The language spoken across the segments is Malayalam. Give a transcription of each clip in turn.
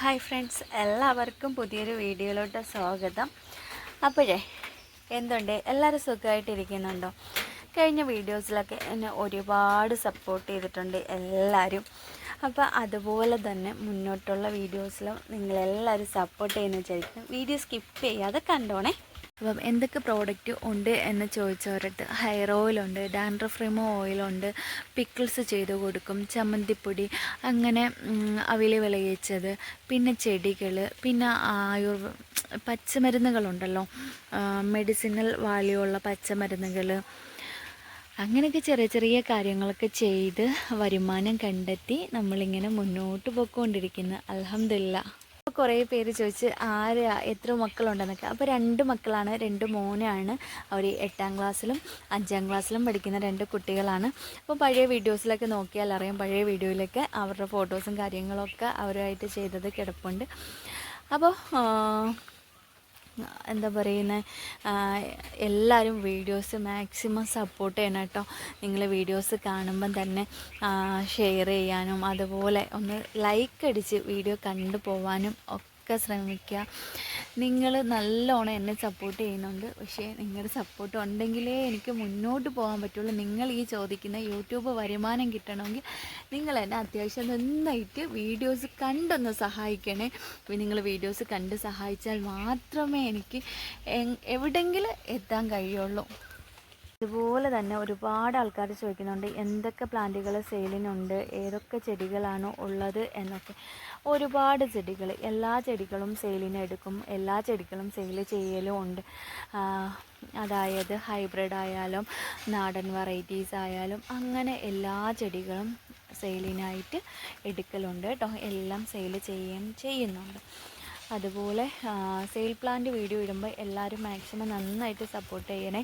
ഹായ് ഫ്രണ്ട്സ് എല്ലാവർക്കും പുതിയൊരു വീഡിയോയിലോട്ട് സ്വാഗതം. അപ്പോഴേ എന്തുണ്ട്? എല്ലാവരും സുഖമായിട്ടിരിക്കുന്നുണ്ടോ? കഴിഞ്ഞ വീഡിയോസിലൊക്കെ എന്നെ ഒരുപാട് സപ്പോർട്ട് ചെയ്തിട്ടുണ്ട് എല്ലാവരും. അപ്പോൾ അതുപോലെ തന്നെ മുന്നോട്ടുള്ള വീഡിയോസിലും നിങ്ങളെല്ലാവരും സപ്പോർട്ട് ചെയ്യുന്ന വിചാരിക്കും വീഡിയോ സ്കിപ്പ് ചെയ്യാതെ കണ്ടോണേ. അപ്പം എന്തൊക്കെ പ്രോഡക്റ്റ് ഉണ്ട് എന്ന് ചോദിച്ചവരടുത്ത് ഹെയർ ഓയിലുണ്ട് ഡാൻഡ്രഫ് റിമോ ഓയിലുണ്ട് പിക്കിൾസ് ചെയ്ത് കൊടുക്കും ചമ്മന്തിപ്പൊടി അങ്ങനെ അവിൽ വിളയിച്ചത് പിന്നെ ചെടികൾ പിന്നെ ആയുർ പച്ചമരുന്നുകളുണ്ടല്ലോ മെഡിസിനൽ വാല്യുള്ള പച്ചമരുന്നുകൾ അങ്ങനെയൊക്കെ ചെറിയ ചെറിയ കാര്യങ്ങളൊക്കെ ചെയ്ത് വരുമാനം കണ്ടെത്തി നമ്മളിങ്ങനെ മുന്നോട്ട് പോയിക്കൊണ്ടിരിക്കുന്നു. അലഹമില്ല അപ്പോൾ കുറേ പേര് ചോദിച്ച് ആരാ എത്ര മക്കളുണ്ടെന്നൊക്കെ. അപ്പോൾ രണ്ട് മക്കളാണ് രണ്ട് മോനാണ്. അവർ എട്ടാം ക്ലാസ്സിലും അഞ്ചാം ക്ലാസ്സിലും പഠിക്കുന്ന രണ്ട് കുട്ടികളാണ്. അപ്പോൾ പഴയ വീഡിയോസിലൊക്കെ നോക്കിയാൽ അറിയാം പഴയ വീഡിയോയിലൊക്കെ അവരുടെ ഫോട്ടോസും കാര്യങ്ങളൊക്കെ അവരുമായിട്ട് ചെയ്തത് കിടപ്പുണ്ട്. അപ്പോൾ എന്താ പറയുന്നത് എല്ലാവരും വീഡിയോസ് മാക്സിമം സപ്പോർട്ട് ചെയ്യണം കേട്ടോ. നിങ്ങൾ വീഡിയോസ് കാണുമ്പം തന്നെ ഷെയർ ചെയ്യാനും അതുപോലെ ഒന്ന് ലൈക്ക് അടിച്ച് വീഡിയോ കണ്ടു പോവാനും ഒക്കെ ഒക്കെ ശ്രമിക്കുക. നിങ്ങൾ നല്ലോണം എന്നെ സപ്പോർട്ട് ചെയ്യുന്നുണ്ട്. പക്ഷേ നിങ്ങളുടെ സപ്പോർട്ട് ഉണ്ടെങ്കിലേ എനിക്ക് മുന്നോട്ട് പോകാൻ പറ്റുള്ളൂ. നിങ്ങൾ ഈ ചോദിക്കുന്ന യൂട്യൂബ് വരുമാനം കിട്ടണമെങ്കിൽ നിങ്ങൾ എന്നെ അത്യാവശ്യം നന്നായിട്ട് വീഡിയോസ് കണ്ടൊന്ന് സഹായിക്കണേ. നിങ്ങൾ വീഡിയോസ് കണ്ട് സഹായിച്ചാൽ മാത്രമേ എനിക്ക് എവിടെങ്കിലും എത്താൻ കഴിയുള്ളൂ. അതുപോലെ തന്നെ ഒരുപാട് ആൾക്കാർ ചോദിക്കുന്നുണ്ട് എന്തൊക്കെ പ്ലാന്റുകൾ സെയിലിനുണ്ട് ഏതൊക്കെ ചെടികളാണ് ഉള്ളത് എന്നൊക്കെ. ഒരുപാട് ചെടികൾ എല്ലാ ചെടികളും സെയിലിന് എടുക്കും എല്ലാ ചെടികളും സെയിൽ ചെയ്യലും ഉണ്ട്. അതായത് ഹൈബ്രിഡ് ആയാലും നാടൻ വെറൈറ്റീസ് ആയാലും അങ്ങനെ എല്ലാ ചെടികളും സെയിലിനായിട്ട് എടുക്കലുണ്ട് കേട്ടോ. എല്ലാം സെയിൽ ചെയ്യുകയും ചെയ്യുന്നുണ്ട്. അതുപോലെ സെയിൽ പ്ലാന്റ് വീഡിയോ ഇടുമ്പോൾ എല്ലാവരും മാക്സിമം നന്നായിട്ട് സപ്പോർട്ട് ചെയ്യണേ.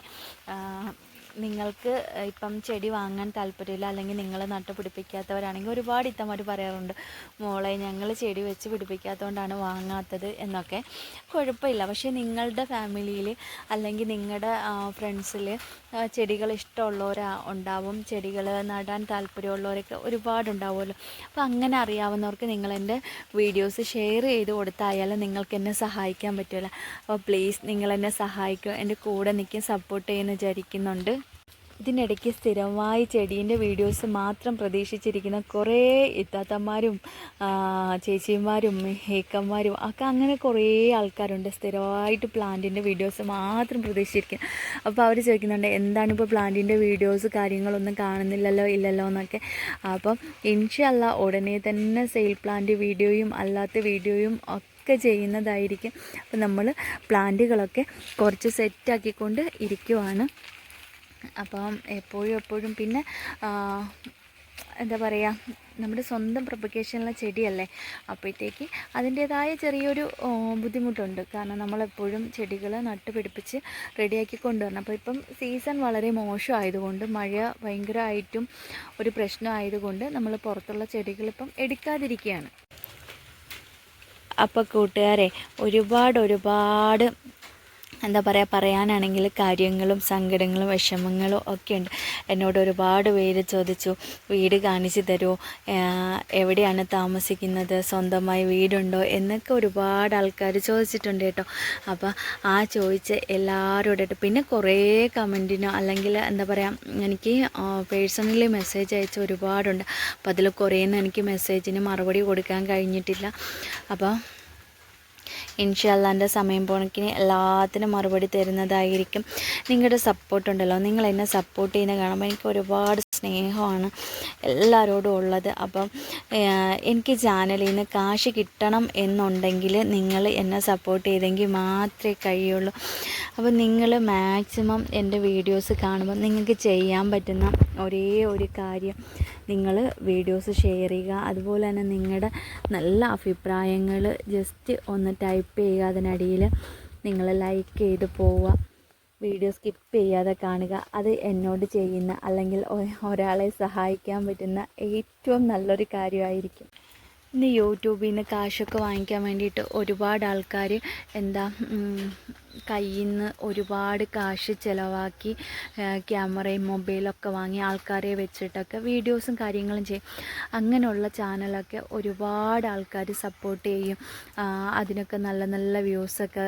നിങ്ങൾക്ക് ഇപ്പം ചെടി വാങ്ങാൻ താല്പര്യമില്ല അല്ലെങ്കിൽ നിങ്ങൾ നട്ട് പിടിപ്പിക്കാത്തവരാണെങ്കിൽ ഒരുപാട് ഇത്തമാർ പറയാറുണ്ട് മോളെ ഞങ്ങൾ ചെടി വെച്ച് പിടിപ്പിക്കാത്തതുകൊണ്ടാണ് വാങ്ങാത്തത് എന്നൊക്കെ. കുഴപ്പമില്ല. പക്ഷേ നിങ്ങളുടെ ഫാമിലിയിൽ അല്ലെങ്കിൽ നിങ്ങളുടെ ഫ്രണ്ട്സിൽ ചെടികൾ ഇഷ്ടമുള്ളവരാ ഉണ്ടാവും. ചെടികൾ നടാൻ താല്പര്യമുള്ളവരൊക്കെ ഒരുപാടുണ്ടാവുമല്ലോ. അപ്പോൾ അങ്ങനെ അറിയാവുന്നവർക്ക് നിങ്ങൾ എന്റെ വീഡിയോസ് ഷെയർ ചെയ്ത് കൊടുത്തായാലും നിങ്ങൾക്ക് എന്നെ സഹായിക്കാൻ പറ്റില്ല അപ്പോൾ പ്ലീസ് നിങ്ങൾ എന്നെ സഹായിക്കുക എന്റെ കൂടെ നിൽക്കും സപ്പോർട്ട് ചെയ്യുന്ന വിചാരിക്കുന്നുണ്ട്. ഇതിനിടയ്ക്ക് സ്ഥിരമായി ചെടീന്റെ വീഡിയോസ് മാത്രം പ്രതീക്ഷിച്ചിരിക്കുന്ന കുറേ ഇത്താത്തന്മാരും ചേച്ചിമാരും ഹേക്കന്മാരും ഒക്കെ അങ്ങനെ കുറേ ആൾക്കാരുണ്ട് സ്ഥിരമായിട്ട് പ്ലാന്റിന്റെ വീഡിയോസ് മാത്രം പ്രതീക്ഷിച്ചിരിക്കുന്നത് അപ്പോൾ അവർ ചോദിക്കുന്നുണ്ട് എന്താണ് ഇപ്പോൾ പ്ലാന്റിന്റെ വീഡിയോസ് കാര്യങ്ങളൊന്നും കാണുന്നില്ലല്ലോ ഇല്ലല്ലോ എന്നൊക്കെ. അപ്പം ഇൻഷല്ല ഉടനെ തന്നെ സെയിൽ പ്ലാന്റ് വീഡിയോയും അല്ലാത്ത വീഡിയോയും ഒക്കെ ചെയ്യുന്നതായിരിക്കും. അപ്പം നമ്മൾ പ്ലാന്റുകളൊക്കെ കുറച്ച് സെറ്റാക്കിക്കൊണ്ട് ഇരിക്കുവാണ്. അപ്പം എപ്പോഴും എപ്പോഴും പിന്നെ എന്താ പറയുക നമ്മുടെ സ്വന്തം പ്രൊപ്പഗേഷനുള്ള ചെടിയല്ലേ? അപ്പോഴത്തേക്ക് അതിന്റേതായ ചെറിയൊരു ബുദ്ധിമുട്ടുണ്ട്. കാരണം നമ്മളെപ്പോഴും ചെടികൾ നട്ടുപിടിപ്പിച്ച് റെഡിയാക്കി കൊണ്ടുവരണം. അപ്പോൾ ഇപ്പം സീസൺ വളരെ മോശമായതുകൊണ്ട് മഴ ഭയങ്കരമായിട്ടും ഒരു പ്രശ്നമായതുകൊണ്ട് നമ്മൾ പുറത്തുള്ള ചെടികൾ ഇപ്പം എടുക്കാതിരിക്കുകയാണ്. അപ്പോൾ കൂട്ടുകാരെ ഒരുപാട് ഒരുപാട് എന്താ പറയുക പറയാനാണെങ്കിൽ കാര്യങ്ങളും സങ്കടങ്ങളും വിഷമങ്ങളും ഒക്കെ ഉണ്ട്. എന്നോട് ഒരുപാട് പേര് ചോദിച്ചു വീട് കാണിച്ചു തരുമോ എവിടെയാണ് താമസിക്കുന്നത്? സ്വന്തമായി വീടുണ്ടോ? എന്നൊക്കെ ഒരുപാട് ആൾക്കാർ ചോദിച്ചിട്ടുണ്ട് കേട്ടോ. അപ്പോൾ ആ ചോദിച്ച എല്ലാവരോടായിട്ട് പിന്നെ കുറേ കമന്റിനോ അല്ലെങ്കിൽ എന്താ പറയുക എനിക്ക് പേഴ്സണലി മെസ്സേജ് അയച്ച ഒരുപാടുണ്ട്. അപ്പോൾ അതിൽ കുറേന്ന് എനിക്ക് മെസ്സേജിന് മറുപടി കൊടുക്കാൻ കഴിഞ്ഞിട്ടില്ല. അപ്പോൾ ഇൻഷാല്ലാന്റെ സമയം പോണക്കിന് എല്ലാത്തിനും മറുപടി തരുന്നതായിരിക്കും. നിങ്ങളുടെ സപ്പോർട്ടുണ്ടല്ലോ നിങ്ങൾ എന്നെ സപ്പോർട്ട് ചെയ്യുന്ന കാണുമ്പോൾ എനിക്ക് ഒരുപാട് സ്നേഹമാണ് എല്ലാവരോടും ഉള്ളത്. അപ്പം എനിക്ക് ചാനലിൽ നിന്ന് കാശ് കിട്ടണം എന്നുണ്ടെങ്കിൽ നിങ്ങൾ എന്നെ സപ്പോർട്ട് ചെയ്തെങ്കിൽ മാത്രമേ കഴിയുള്ളൂ. അപ്പം നിങ്ങൾ മാക്സിമം എന്റെ വീഡിയോസ് കാണുമ്പോൾ നിങ്ങൾക്ക് ചെയ്യാൻ പറ്റുന്ന ഒരേ ഒരു കാര്യം നിങ്ങൾ വീഡിയോസ് ഷെയർ ചെയ്യുക. അതുപോലെ തന്നെ നിങ്ങളുടെ നല്ല അഭിപ്രായങ്ങൾ ജസ്റ്റ് ഒന്ന് ടൈപ്പ് ചെയ്യുക. അതിനടിയിൽ നിങ്ങൾ ലൈക്ക് ചെയ്ത് പോവുക. വീഡിയോ സ്കിപ്പ് ചെയ്യാതെ കാണുക. അത് എന്നോട് ചെയ്യുന്ന അല്ലെങ്കിൽ ഒരാളെ സഹായിക്കാൻ പറ്റുന്ന ഏറ്റവും നല്ലൊരു കാര്യമായിരിക്കും. ഇന്ന് യൂട്യൂബിൽ നിന്ന് കാശൊക്കെ വാങ്ങിക്കാൻ വേണ്ടിയിട്ട് ഒരുപാട് ആൾക്കാർ എന്താ കയ്യിൽ നിന്ന് ഒരുപാട് കാശ് ചിലവാക്കി ക്യാമറയും മൊബൈലൊക്കെ വാങ്ങി ആൾക്കാരെ വെച്ചിട്ടൊക്കെ വീഡിയോസും കാര്യങ്ങളും ചെയ്യും. അങ്ങനെയുള്ള ചാനലൊക്കെ ഒരുപാട് ആൾക്കാർ സപ്പോർട്ട് ചെയ്യും. അതിനൊക്കെ നല്ല നല്ല വ്യൂസൊക്കെ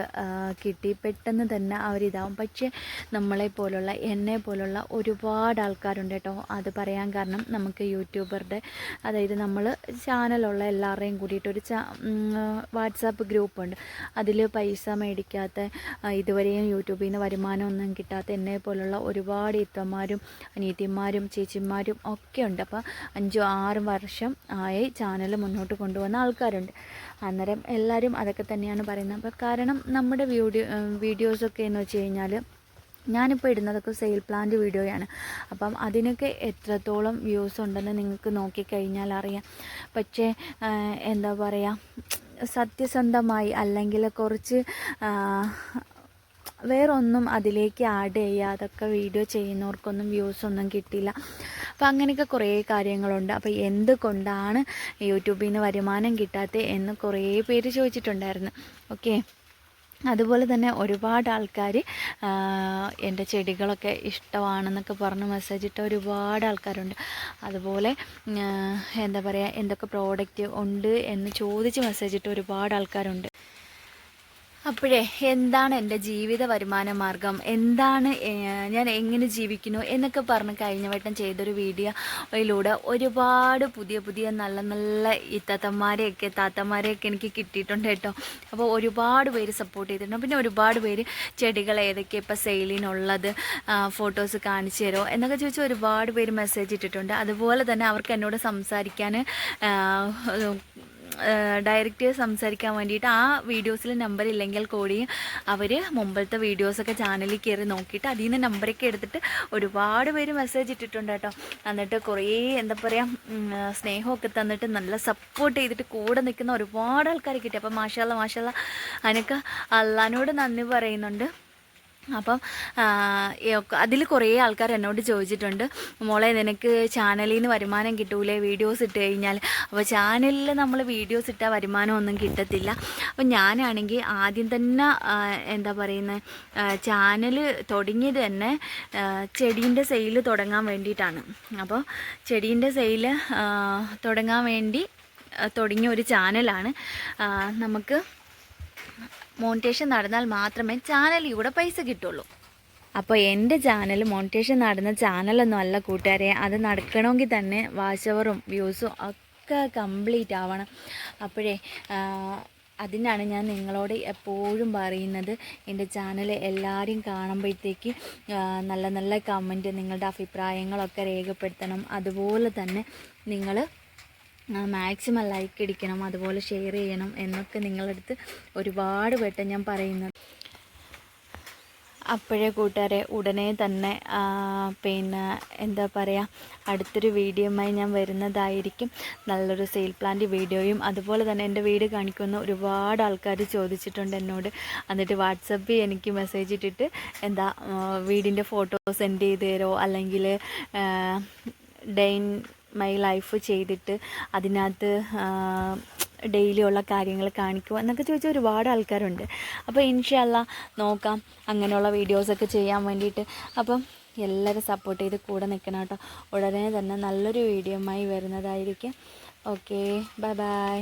കിട്ടി. പെട്ടെന്ന് തന്നെ അവരിതാവും. പക്ഷേ നമ്മളെ പോലുള്ള എന്നെ പോലുള്ള ഒരുപാട് ആൾക്കാരുണ്ട് കേട്ടോ. അത് പറയാൻ കാരണം നമുക്ക് യൂട്യൂബറുടെ അതായത് നമ്മൾ ചാനലുള്ള എല്ലാവരുടെയും കൂടിയിട്ട് ഒരു ചാ വാട്സാപ്പ് ഗ്രൂപ്പുണ്ട്. അതിൽ പൈസ മേടിക്കാത്ത ഇതുവരെയും യൂട്യൂബിൽ നിന്ന് വരുമാനമൊന്നും കിട്ടാത്ത എന്നെ പോലുള്ള ഒരുപാട് ഇത്തന്മാരും അനിയത്തിമാരും ചേച്ചിമാരും ഒക്കെ ഉണ്ട്. അപ്പോൾ അഞ്ചോ ആറ് വർഷം ആയി ചാനൽ മുന്നോട്ട് കൊണ്ടുവന്ന ആൾക്കാരുണ്ട്. അന്നേരം എല്ലാവരും അതൊക്കെ തന്നെയാണ് പറയുന്നത്. അപ്പോൾ കാരണം നമ്മുടെ വീഡിയോ വീഡിയോസൊക്കെ എന്ന് വെച്ച് കഴിഞ്ഞാൽ ഞാനിപ്പോൾ ഇടുന്നതൊക്കെ സെയിൽ പ്ലാന്റ് വീഡിയോയാണ്. അപ്പം അതിനൊക്കെ എത്രത്തോളം വ്യൂസ് ഉണ്ടെന്ന് നിങ്ങൾക്ക് നോക്കിക്കഴിഞ്ഞാൽ അറിയാം. പക്ഷേ എന്താ പറയുക സത്യസന്ധമായി അല്ലെങ്കിൽ കുറച്ച് വേറൊന്നും അതിലേക്ക് ആഡ് ചെയ്യാതൊക്കെ വീഡിയോ ചെയ്യുന്നവർക്കൊന്നും വ്യൂസ് ഒന്നും കിട്ടില്ല അപ്പോൾ അങ്ങനെയൊക്കെ കുറേ കാര്യങ്ങളുണ്ട്. അപ്പോൾ എന്തുകൊണ്ടാണ് യൂട്യൂബിൽ നിന്ന് വരുമാനം കിട്ടാത്തത് എന്ന് കുറേ പേര് ചോദിച്ചിട്ടുണ്ടായിരുന്നു. ഓക്കെ അതുപോലെ തന്നെ ഒരുപാട് ആൾക്കാർ എന്റെ ചെടികളൊക്കെ ഇഷ്ടമാണെന്നൊക്കെ പറഞ്ഞ് മെസ്സേജ് ഇട്ട ഒരുപാട് ആൾക്കാരുണ്ട്. അതുപോലെ എന്താ പറയുക എന്തൊക്കെ പ്രോഡക്റ്റ് ഉണ്ട് എന്ന് ചോദിച്ച് മെസ്സേജ് ഇട്ട ഒരുപാട് ആൾക്കാരുണ്ട്. അപ്പോഴേ എന്താണ് എന്റെ ജീവിത വരുമാന മാർഗം? എന്താണ് ഞാൻ എങ്ങനെ ജീവിക്കുന്നു എന്നൊക്കെ പറഞ്ഞ് കഴിഞ്ഞ വട്ടം ചെയ്തൊരു വീഡിയോയിലൂടെ ഒരുപാട് പുതിയ പുതിയ നല്ല നല്ല ഇത്തത്തന്മാരെയൊക്കെ താത്തന്മാരെയൊക്കെ എനിക്ക് കിട്ടിയിട്ടുണ്ട് കേട്ടോ. അപ്പോൾ ഒരുപാട് പേര് സപ്പോർട്ട് ചെയ്തിട്ടുണ്ട്. പിന്നെ ഒരുപാട് പേര് ചെടികൾ ഏതൊക്കെ ഇപ്പോൾ സെയിലിനുള്ളത് ഫോട്ടോസ് കാണിച്ചു തരുമോ എന്നൊക്കെ ചോദിച്ച് ഒരുപാട് പേര് മെസ്സേജ് ഇട്ടിട്ടുണ്ട്. അതുപോലെ തന്നെ അവർക്ക് എന്നോട് സംസാരിക്കാൻ ഡയറക്റ്റ് സംസാരിക്കാൻ വേണ്ടിയിട്ട് ആ വീഡിയോസിൽ നമ്പർ ഇല്ലെങ്കിൽ കൂടിയും അവർ മുമ്പത്തെ വീഡിയോസൊക്കെ ചാനലിൽ കയറി നോക്കിയിട്ട് അതിൽ നിന്ന് നമ്പറൊക്കെ എടുത്തിട്ട് ഒരുപാട് പേര് മെസ്സേജ് ഇട്ടിട്ടുണ്ട് കേട്ടോ. എന്നിട്ട് കുറേ എന്താ പറയുക സ്നേഹമൊക്കെ തന്നിട്ട് നല്ല സപ്പോർട്ട് ചെയ്തിട്ട് കൂടെ നിൽക്കുന്ന ഒരുപാട് ആൾക്കാർ കിട്ടി. അപ്പം മാഷാല്ല മാഷാല്ല അതിനൊക്കെ അള്ളഹാനോട് നന്ദി പറയുന്നുണ്ട്. അപ്പം അതിൽ കുറേ ആൾക്കാർ എന്നോട് ചോദിച്ചിട്ടുണ്ട് മോളെ നിനക്ക് ചാനലിൽ നിന്ന് വരുമാനം കിട്ടൂലേ? വീഡിയോസ് ഇട്ട് കഴിഞ്ഞാൽ അപ്പോൾ ചാനലിൽ നമ്മൾ വീഡിയോസ് ഇട്ടാൽ വരുമാനമൊന്നും കിട്ടത്തില്ല. അപ്പം ഞാനാണെങ്കിൽ ആദ്യം തന്നെ എന്താ പറയുന്നത് ചാനൽ തുടങ്ങിയത് തന്നെ ചെടീന്റെ സെയിൽ തുടങ്ങാൻ വേണ്ടിയിട്ടാണ് അപ്പോൾ ചെടീന്റെ സെയിൽ തുടങ്ങാൻ വേണ്ടി തുടങ്ങിയ ഒരു ചാനലാണ്. നമുക്ക് മോണിറ്റേഷൻ നടന്നാൽ മാത്രമേ ചാനലിലൂടെ പൈസ കിട്ടുള്ളൂ. അപ്പോൾ എന്റെ ചാനൽ മോണിറ്റേഷൻ നടന്ന ചാനലൊന്നും അല്ല കൂട്ടുകാരെ. അത് നടക്കണമെങ്കിൽ തന്നെ വാച്ചവറും വ്യൂസും ഒക്കെ കംപ്ലീറ്റ് ആവണം. അപ്പോഴേ അതിനാണ് ഞാൻ നിങ്ങളോട് എപ്പോഴും പറയുന്നത്. എന്റെ ചാനൽ എല്ലാവരും കാണുമ്പോഴത്തേക്ക് നല്ല നല്ല കമന്റ് നിങ്ങളുടെ അഭിപ്രായങ്ങളൊക്കെ രേഖപ്പെടുത്തണം. അതുപോലെ തന്നെ നിങ്ങൾ മാക്സിമം ലൈക്ക് അടിക്കണം അതുപോലെ ഷെയർ ചെയ്യണം എന്നൊക്കെ നിങ്ങളടുത്ത് ഒരുപാട് വട്ടം ഞാൻ പറയുന്നത്. അപ്പോഴേ കൂട്ടുകാരെ ഉടനെ തന്നെ പിന്നെ എന്താ പറയുക അടുത്തൊരു വീഡിയോയുമായി ഞാൻ വരുന്നതായിരിക്കും. നല്ലൊരു സെയിൽ പ്ലാന്റ് വീഡിയോയും അതുപോലെ തന്നെ എന്റെ വീട് കാണിക്കുന്ന ഒരുപാട് ആൾക്കാർ ചോദിച്ചിട്ടുണ്ട് എന്നോട്. എന്നിട്ട് വാട്സപ്പിൽ എനിക്ക് മെസ്സേജ് ഇട്ടിട്ട് എന്താ വീടിന്റെ ഫോട്ടോ സെൻഡ് ചെയ്ത് തരുമോ? അല്ലെങ്കിൽ ഡെയിൻ മൈ ലൈഫ് ചെയ്തിട്ട് അതിനകത്ത് ഡെയിലി ഉള്ള കാര്യങ്ങൾ കാണിക്കുക എന്നൊക്കെ ചോദിച്ചാൽ ഒരുപാട് ആൾക്കാരുണ്ട്. അപ്പോൾ ഇൻഷല്ല നോക്കാം അങ്ങനെയുള്ള വീഡിയോസൊക്കെ ചെയ്യാൻ വേണ്ടിയിട്ട്. അപ്പം എല്ലാവരും സപ്പോർട്ട് ചെയ്ത് കൂടെ നിൽക്കണം കേട്ടോ. ഉടനെ തന്നെ നല്ലൊരു വീഡിയോ ആയി വരുന്നതായിരിക്കും. Okay bye bye